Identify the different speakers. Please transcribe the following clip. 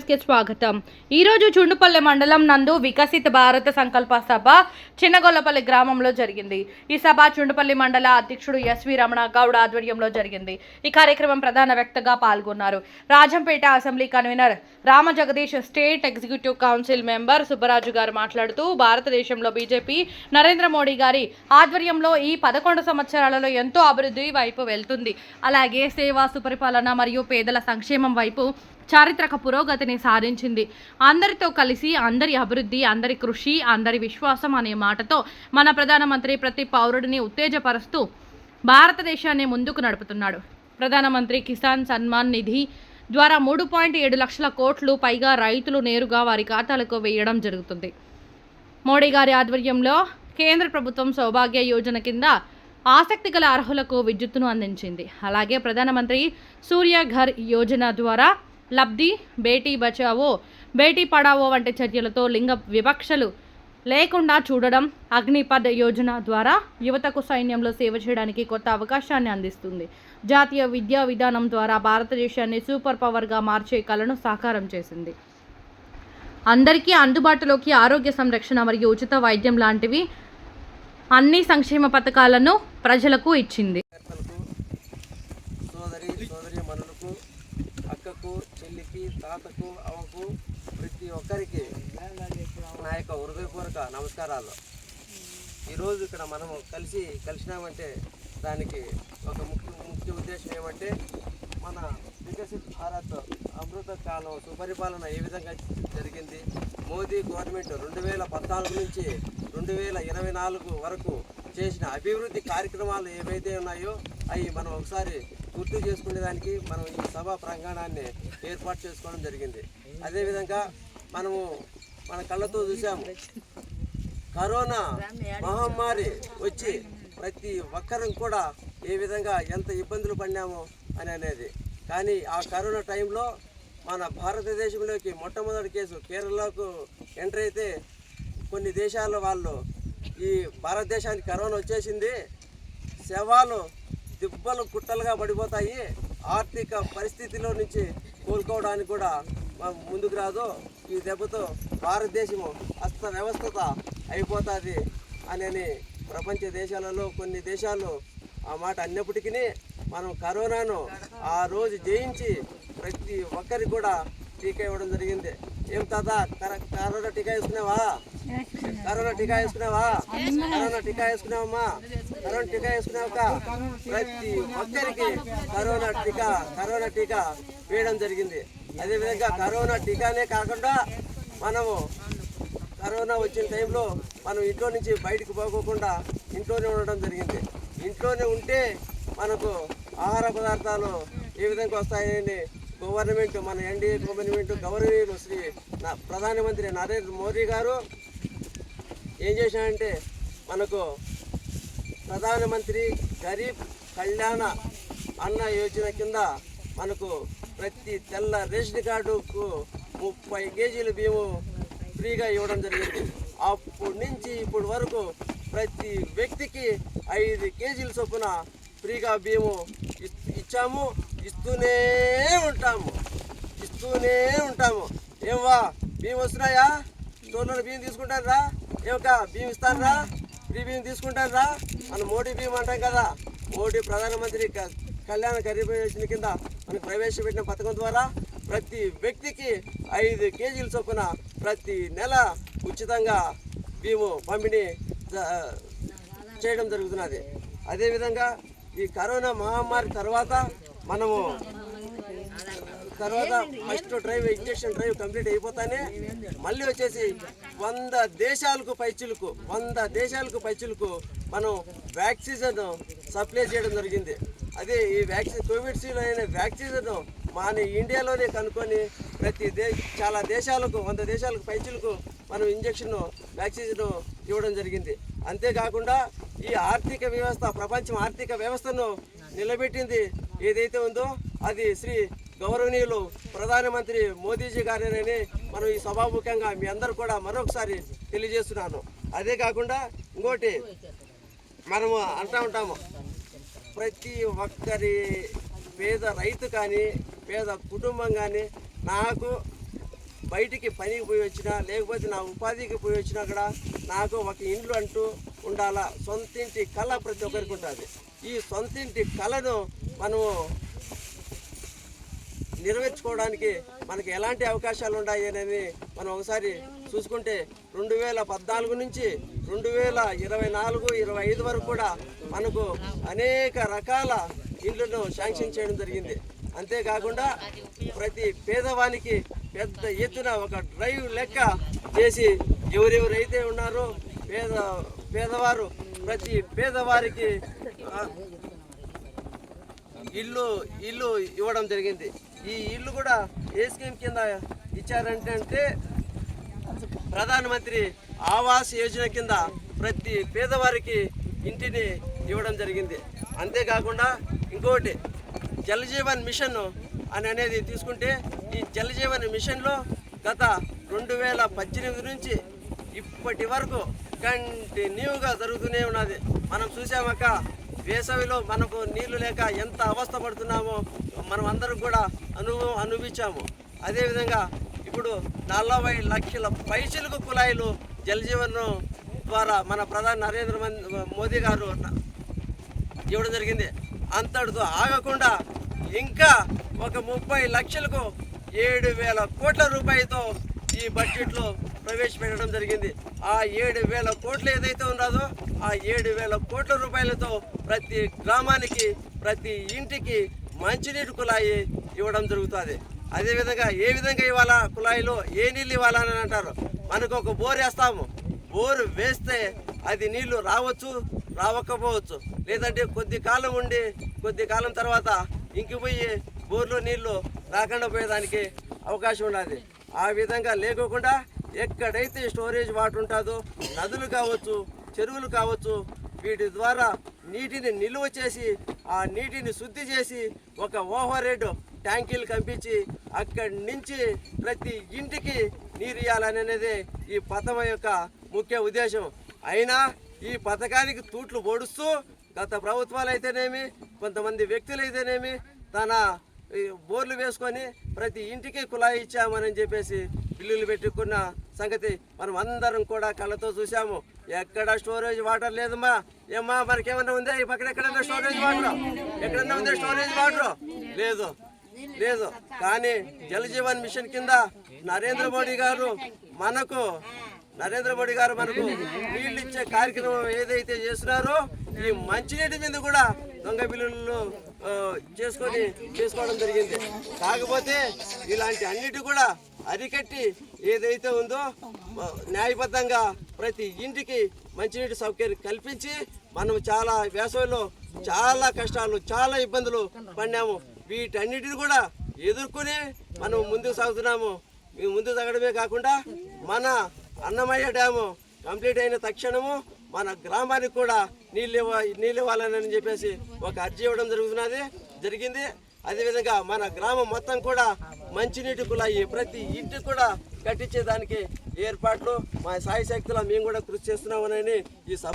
Speaker 1: న్యూస్కి స్వాగతం. ఈరోజు చుండుపల్లి మండలం నందు వికసిత భారత సంకల్ప సభ చిన్నగొల్లపల్లి గ్రామంలో జరిగింది. ఈ సభ చుండుపల్లి మండల అధ్యక్షుడు ఎస్వి రమణ గౌడ్ ఆధ్వర్యంలో జరిగింది. ఈ కార్యక్రమం ప్రధాన వ్యక్తగా పాల్గొన్నారు. Rajampet assembly convener Rama Jagadish state executive council member Subbaraju గారు మాట్లాడుతూ భారతదేశంలో బీజేపీ నరేంద్ర మోడీ గారి ఆధ్వర్యంలో ఈ పదకొండు సంవత్సరాలలో ఎంతో అభివృద్ధి వైపు వెళ్తుంది. అలాగే సేవా సుపరిపాలన మరియు పేదల సంక్షేమం వైపు చారిత్రక పురోగతిని సాధించింది. అందరితో కలిసి అందరి అభివృద్ధి అందరి కృషి అందరి విశ్వాసం అనే మాటతో మన ప్రధానమంత్రి ప్రతి పౌరుడిని ఉత్తేజపరుస్తూ భారతదేశాన్ని ముందుకు నడుపుతున్నాడు. ప్రధానమంత్రి కిసాన్ సన్మాన్ నిధి ద్వారా మూడు పాయింట్ ఏడు లక్షల కోట్లు పైగా రైతులు నేరుగా వారి ఖాతాలకు వేయడం జరుగుతుంది. మోడీ గారి ఆధ్వర్యంలో కేంద్ర ప్రభుత్వం సౌభాగ్య యోజన కింద ఆసక్తి గల అర్హులకు విద్యుత్తును అందించింది. అలాగే ప్రధానమంత్రి సూర్య ఘర్ యోజన ద్వారా లబ్ధి బేటీ బచావో బేటీ పడావో వంటి చర్యలతో లింగ వివక్షలు లేకుండా చూడడం అగ్నిపథ్ యోజన ద్వారా యువతకు సైన్యంలో సేవ చేయడానికి కొత్త అవకాశాన్ని అందిస్తుంది. జాతీయ విద్యా విధానం ద్వారా భారతదేశాన్ని సూపర్ పవర్గా మార్చే కలను సాకారం చేసింది. అందరికీ అందుబాటులోకి ఆరోగ్య సంరక్షణ మరియు ఉచిత వైద్యం లాంటివి అన్ని సంక్షేమ పథకాలను ప్రజలకు ఇచ్చింది.
Speaker 2: అక్కకు చెల్లికి తాతకు అవకు ప్రతి ఒక్కరికి నా యొక్క హృదయపూర్వక నమస్కారాలు. ఈరోజు ఇక్కడ మనము కలిసి కలిసినామంటే దానికి ఒక ముఖ్య ముఖ్య ఉద్దేశం ఏమంటే మన వికసిత్ భారత్ అమృత కాలం సుపరిపాలన ఏ విధంగా జరిగింది? మోదీ గవర్నమెంట్ రెండు వేల పద్నాలుగు నుంచి రెండు వేల ఇరవై నాలుగు వరకు చేసిన అభివృద్ధి కార్యక్రమాలు ఏవైతే ఉన్నాయో అవి మనం ఒకసారి గుర్తు చేసుకునేదానికి మనం ఈ సభా ప్రాంగణాన్ని ఏర్పాటు చేసుకోవడం జరిగింది. అదేవిధంగా మనము మన కళ్ళతో చూసాము. కరోనా మహమ్మారి వచ్చి ప్రతి ఒక్కరం కూడా ఏ విధంగా ఎంత ఇబ్బందులు పడినామో అని అనేది. కానీ ఆ కరోనా టైంలో మన భారతదేశంలోకి మొట్టమొదటి కేసు కేరళకు ఎంటర్ అయితే కొన్ని దేశాల వాళ్ళు ఈ భారతదేశానికి కరోనా వచ్చేసింది. శవాలు దిబ్బలు కుట్టలుగా పడిపోతాయి. ఆర్థిక పరిస్థితిలో నుంచి కోలుకోవడానికి కూడా ముందుకు రాదు. ఈ దెబ్బతో భారతదేశము అస్త వ్యవస్థత అయిపోతుంది అని ప్రపంచ దేశాలలో కొన్ని దేశాలు ఆ మాట అన్నప్పటికీ మనం కరోనాను ఆ రోజు జయించి ప్రతి ఒక్కరికి కూడా టీకా ఇవ్వడం జరిగింది. ఏం తాత కర- కరోనా టీకా వేసుకున్నావా కరోనా టీకా వేసుకున్నావా? కరోనా టీకా వేసుకున్నావమ్మా? కరోనా టీకా వేసుకున్నాక ప్రతి ఒక్కరికి కరోనా టీకా కరోనా టీకా వేయడం జరిగింది. అదేవిధంగా కరోనా టీకానే కాకుండా మనము కరోనా వచ్చిన టైంలో మనం ఇంట్లో నుంచి బయటకు పోకోకుండా ఇంట్లోనే ఉండడం జరిగింది. ఇంట్లోనే ఉంటే మనకు ఆహార పదార్థాలు ఏ విధంగా వస్తాయని గవర్నమెంట్ మన ఎన్డీఏ గవర్నమెంట్ గౌరవనీయులు శ్రీ నా ప్రధానమంత్రి నరేంద్ర మోదీ గారు ఏం చేశారంటే మనకు ప్రధానమంత్రి గరీబ్ కళ్యాణ అన్న యోజన కింద మనకు ప్రతి తెల్ల రేషన్ కార్డుకు ముప్పై కేజీల బియ్యము ఫ్రీగా ఇవ్వడం జరిగింది. అప్పటి నుంచి ఇప్పటి వరకు ప్రతి వ్యక్తికి ఐదు కేజీల చొప్పున ఫ్రీగా బియ్యము ఇచ్చాము. ఇస్తూనే ఉంటాము. ఇస్తూనే ఉంటాము. ఏమవా బియ్యం వస్తున్నాయా? స్టోర్లో బియ్యం తీసుకుంటారా ఏమక్క బియ్యం ఇస్తారా ఫ్రీ బియ్యం తీసుకుంటారా మన మోడీ బియ్యం అంటాం కదా. మోడీ ప్రధానమంత్రి క- కళ్యాణ గరీబ్ యోజన కింద మనకు ప్రవేశపెట్టిన పథకం ద్వారా ప్రతి వ్యక్తికి ఐదు కేజీల చొప్పున ప్రతి నెల ఉచితంగా బియ్యము పంపిణీ చేయడం జరుగుతున్నది. అదేవిధంగా ఈ కరోనా మహమ్మారి తర్వాత మనము తర్వాత first drive injection drive complete అయిపోతానే మళ్ళీ వచ్చేసి వంద దేశాలకు పైచులకు వంద దేశాలకు పైచులకు మనం వ్యాక్సిజన్ సప్లై చేయడం జరిగింది. అదే ఈ వ్యాక్సిన్ కోవిడ్స్లో అయిన వ్యాక్సిన్ మన ఇండియాలోనే కనుక్కొని ప్రతి దే చాలా దేశాలకు వంద దేశాలకు పైచులకు మనం ఇంజక్షన్ వ్యాక్సిజన్ ఇవ్వడం జరిగింది. అంతేకాకుండా ఈ ఆర్థిక వ్యవస్థ ప్రపంచం ఆర్థిక వ్యవస్థను నిలబెట్టింది ఏదైతే ఉందో అది శ్రీ గౌరవనీయులు ప్రధానమంత్రి మోదీజీ గారేనని మనం ఈ సభాముఖంగా మీ అందరూ కూడా మరొకసారి తెలియజేస్తున్నాను. అదే కాకుండా ఇంకోటి మనము అంటూ ఉంటాము ప్రతి ఒక్కరి పేద రైతు కానీ పేద కుటుంబం కానీ నాకు బయటికి పనికి పోయి వచ్చినా లేకపోతే నా ఉపాధికి పోయి వచ్చినా కూడా నాకు ఒక ఇండ్లు అంటూ ఉండాలా? సొంతింటి కళ ప్రతి ఒక్కరికి ఉంటుంది ఈ సొంతింటి కళను మనము నిర్వహించుకోవడానికి మనకి ఎలాంటి అవకాశాలు ఉన్నాయి అనేది మనం ఒకసారి చూసుకుంటే రెండు వేల పద్నాలుగు నుంచి రెండు వేల ఇరవై నాలుగు ఇరవై ఐదు వరకు కూడా మనకు అనేక రకాల ఇండ్లను శాంక్షన్ చేయడం జరిగింది. అంతేకాకుండా ప్రతి పేదవానికి పెద్ద ఎత్తున ఒక డ్రైవ్ లెక్క చేసి ఎవరెవరైతే ఉన్నారో పేద పేదవారు ప్రతి పేదవారికి ఇల్లు ఇల్లు ఇవ్వడం జరిగింది. ఈ ఇల్లు కూడా ఏ స్కీమ్ కింద ఇచ్చారంటే అంటే ప్రధానమంత్రి ఆవాస్ యోజన కింద ప్రతి పేదవారికి ఇంటిని ఇవ్వడం జరిగింది. అంతేకాకుండా ఇంకోటి జల్ జీవన్ మిషన్ అని అనేది తీసుకుంటే ఈ జల్ జీవన్ మిషన్లో గత రెండు వేల పద్దెనిమిది నుంచి ఇప్పటి వరకు కంటిన్యూగా జరుగుతూనే ఉన్నది. మనం చూసామక్క వేసవిలో మనకు నీళ్ళు లేక ఎంత అవస్థ పడుతున్నామో మనం అందరం కూడా అనుభవం అనుభవించాము. అదేవిధంగా ఇప్పుడు నలభై లక్షల పైసలకు కుళాయిలు జలజీవనం ద్వారా మన ప్రధాని నరేంద్ర మోదీ గారు ఇవ్వడం జరిగింది. అంతటితో ఆగకుండా ఇంకా ఒక ముప్పై లక్షలకు ఏడు వేల కోట్ల రూపాయలతో ఈ బడ్జెట్లో ప్రవేశపెట్టడం జరిగింది. ఆ ఏడు వేల కోట్లు ఏదైతే ఉన్నదో ఆ ఏడు వేల కోట్ల రూపాయలతో ప్రతి గ్రామానికి ప్రతి ఇంటికి మంచినీటి కుళాయి ఇవ్వడం జరుగుతుంది. అదేవిధంగా ఏ విధంగా ఇవ్వాలా కుళాయిలో ఏ నీళ్ళు ఇవ్వాలని అంటారు? మనకు ఒక బోర్ వేస్తాము. బోరు వేస్తే అది నీళ్ళు రావచ్చు రావకపోవచ్చు. లేదంటే కొద్ది కాలం ఉండి కొద్ది కాలం తర్వాత ఇంకిపోయి బోర్లో నీళ్ళు రాకుండా పోయేదానికి అవకాశం ఉన్నది. ఆ విధంగా లేకోకుండా ఎక్కడైతే స్టోరేజ్ వాటర్ ఉంటుందో నదులు కావచ్చు చెరువులు కావచ్చు వీటి ద్వారా నీటిని నిల్వ చేసి ఆ నీటిని శుద్ధి చేసి ఒక ఓవర్ హెడ్ ట్యాంకీలు కంపించి అక్కడి నుంచి ప్రతి ఇంటికి నీరు ఇవ్వాలనేది ఈ పథకం యొక్క ముఖ్య ఉద్దేశం. అయినా ఈ పథకానికి తూట్లు పొడుస్తూ గత ప్రభుత్వాలు అయితేనేమి కొంతమంది వ్యక్తులు అయితేనేమి తన ఈ బోర్లు వేసుకొని ప్రతి ఇంటికి కులాయి ఇచ్చామని చెప్పేసి బిల్లులు పెట్టుకున్న సంగతి మనం అందరం కూడా కళ్ళతో చూసాము ఎక్కడ స్టోరేజ్ వాటర్ లేదమ్మా? ఏమ్మా మనకేమన్నా ఉందా? ఈ పక్కన ఎక్కడన్నా స్టోరేజ్ వాటర్? ఎక్కడన్నా ఉందా స్టోరేజ్ వాటర్? లేదు. లేదు. కానీ జల జీవన్ మిషన్ కింద నరేంద్ర మోడీ గారు మనకు నరేంద్ర మోడీ గారు మనకు నీళ్ళు ఇచ్చే కార్యక్రమం ఏదైతే చేస్తున్నారో ఈ మంచినీటి మీద కూడా దొంగ బిల్లులు చేసుకొని చేసుకోవడం జరిగింది. కాకపోతే ఇలాంటి అన్నిటి కూడా అరికట్టి ఏదైతే ఉందో న్యాయబద్ధంగా ప్రతి ఇంటికి మంచినీటి సౌకర్యం కల్పించి మనం చాలా వేసవిలో చాలా కష్టాలు చాలా ఇబ్బందులు పడినాము. వీటన్నిటిని కూడా ఎదుర్కొని మనం ముందుకు సాగుతున్నాము. మేము ముందుకు సాగడమే కాకుండా మన అన్నమయ్య డ్యాము కంప్లీట్ అయిన తక్షణము మన గ్రామానికి కూడా నీళ్ళు ఇవ్వ నీళ్ళు ఇవ్వాలని చెప్పేసి ఒక అర్జీ ఇవ్వడం జరుగుతున్నది. జరిగింది. అదేవిధంగా మన గ్రామం మొత్తం కూడా మంచినీటి కుళాయి. ప్రతి ఇంటికి కూడా కట్టించేదానికి ఏర్పాట్లు మా సాయి శక్తిలో మేము కూడా కృషి చేస్తున్నామని ఈ సభ